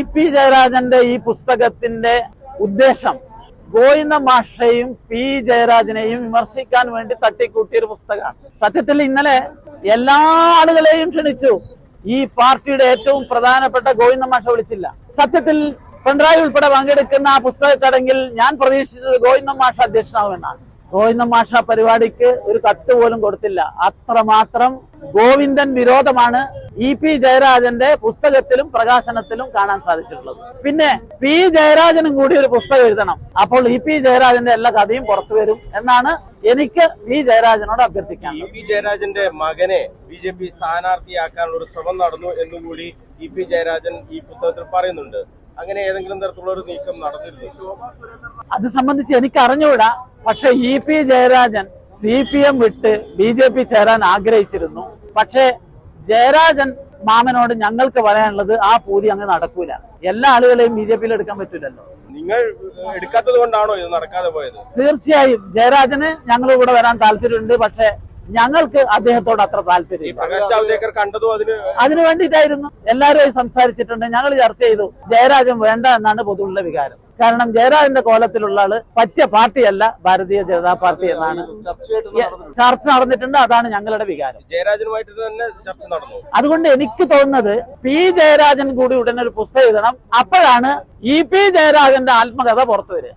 E P ജയരാജന്റെ ഈ പുസ്തകത്തിന്റെ ഉദ്ദേശം ഗോവിന്ദ മാഷയും പി ജയരാജനെയും വിമർശിക്കാൻ വേണ്ടി തട്ടിക്കൂട്ടിയ ഒരു പുസ്തകമാണ്. സത്യത്തിൽ ഇന്നലെ എല്ലാ ആളുകളെയും ക്ഷണിച്ചു. ഈ പാർട്ടിയുടെ ഏറ്റവും പ്രധാനപ്പെട്ട ഗോവിന്ദ മാഷ വിളിച്ചില്ല. സത്യത്തിൽ പിണറായി ഉൾപ്പെടെ പങ്കെടുക്കുന്ന ആ പുസ്തക ചടങ്ങിൽ ഞാൻ പ്രതീക്ഷിച്ചത് ഗോവിന്ദ മാഷ അധ്യക്ഷനാവുമെന്നാണ്. ഗോവിന്ദ മാഷ പരിപാടിക്ക് ഒരു കത്ത് പോലും കൊടുത്തില്ല. അത്രമാത്രം ഗോവിന്ദൻ വിരോധമാണ് ഇ പി ജയരാജന്റെ പുസ്തകത്തിലും പ്രകാശനത്തിലും കാണാൻ സാധിച്ചിട്ടുള്ളത്. പിന്നെ പി ജയരാജനും കൂടി ഒരു പുസ്തകം എഴുതണം. അപ്പോൾ ഇ പി ജയരാജന്റെ എല്ലാ കഥയും പുറത്തു വരും എന്നാണ് എനിക്ക് പി ജയരാജനോട് ഇ അഭ്യർത്ഥിക്കാനുള്ളത് പി ജയരാജന്റെ മകനെ ബി ജെ പി സ്ഥാനാർത്ഥിയാക്കാനുള്ള ഒരു ശ്രമം നടന്നു എന്നുകൂടി ഇ പി ജയരാജൻ ഈ പുസ്തകത്തിൽ പറയുന്നുണ്ട്. അങ്ങനെ ഏതെങ്കിലും തരത്തിലുള്ള ഒരു നീക്കം നടന്നിരുന്നു? അത് സംബന്ധിച്ച് എനിക്ക് അറിഞ്ഞുകൂടാ. പക്ഷെ E P Jayarajan C P M വിട്ട് ബി ജെ പി ചേരാൻ ആഗ്രഹിച്ചിരുന്നു. പക്ഷേ ജയരാജൻ മാമനോട് ഞങ്ങൾക്ക് പറയാനുള്ളത് ആ പൂതി അങ്ങ് നടക്കൂല. എല്ലാ ആളുകളെയും ബി ജെ പിയിൽ എടുക്കാൻ പറ്റൂലല്ലോ. നിങ്ങൾ എടുക്കാത്തത് കൊണ്ടാണോ ഇത് നടക്കാതെ പോയത്? തീർച്ചയായും ജയരാജന് ഞങ്ങൾ ഇവിടെ വരാൻ താല്പര്യമുണ്ട് പക്ഷെ ഞങ്ങൾക്ക് അദ്ദേഹത്തോട് അത്ര താല്പര്യം അതിന് അതിനു വേണ്ടിയിട്ടായിരുന്നു. എല്ലാവരുമായി സംസാരിച്ചിട്ടുണ്ട്. ഞങ്ങൾ ചർച്ച ചെയ്തു. ജയരാജൻ വേണ്ട എന്നാണ് പൊതുവുള്ള വികാരം. കാരണം ജയരാജന്റെ കോലത്തിലുള്ള ആൾ പറ്റിയ പാർട്ടിയല്ല ഭാരതീയ ജനതാ പാർട്ടി എന്നാണ്. ചർച്ച നടന്നിട്ടുണ്ട്. അതാണ് ഞങ്ങളുടെ വികാരം. ജയരാജനുമായിട്ട് തന്നെ ചർച്ച നടന്നു. അതുകൊണ്ട് എനിക്ക് തോന്നുന്നത് പി ജയരാജൻ കൂടി ഉടനെ ഒരു പുസ്തകം എഴുതണം. അപ്പോഴാണ് ഇ പി ജയരാജന്റെ ആത്മകഥ പുറത്തു വരിക.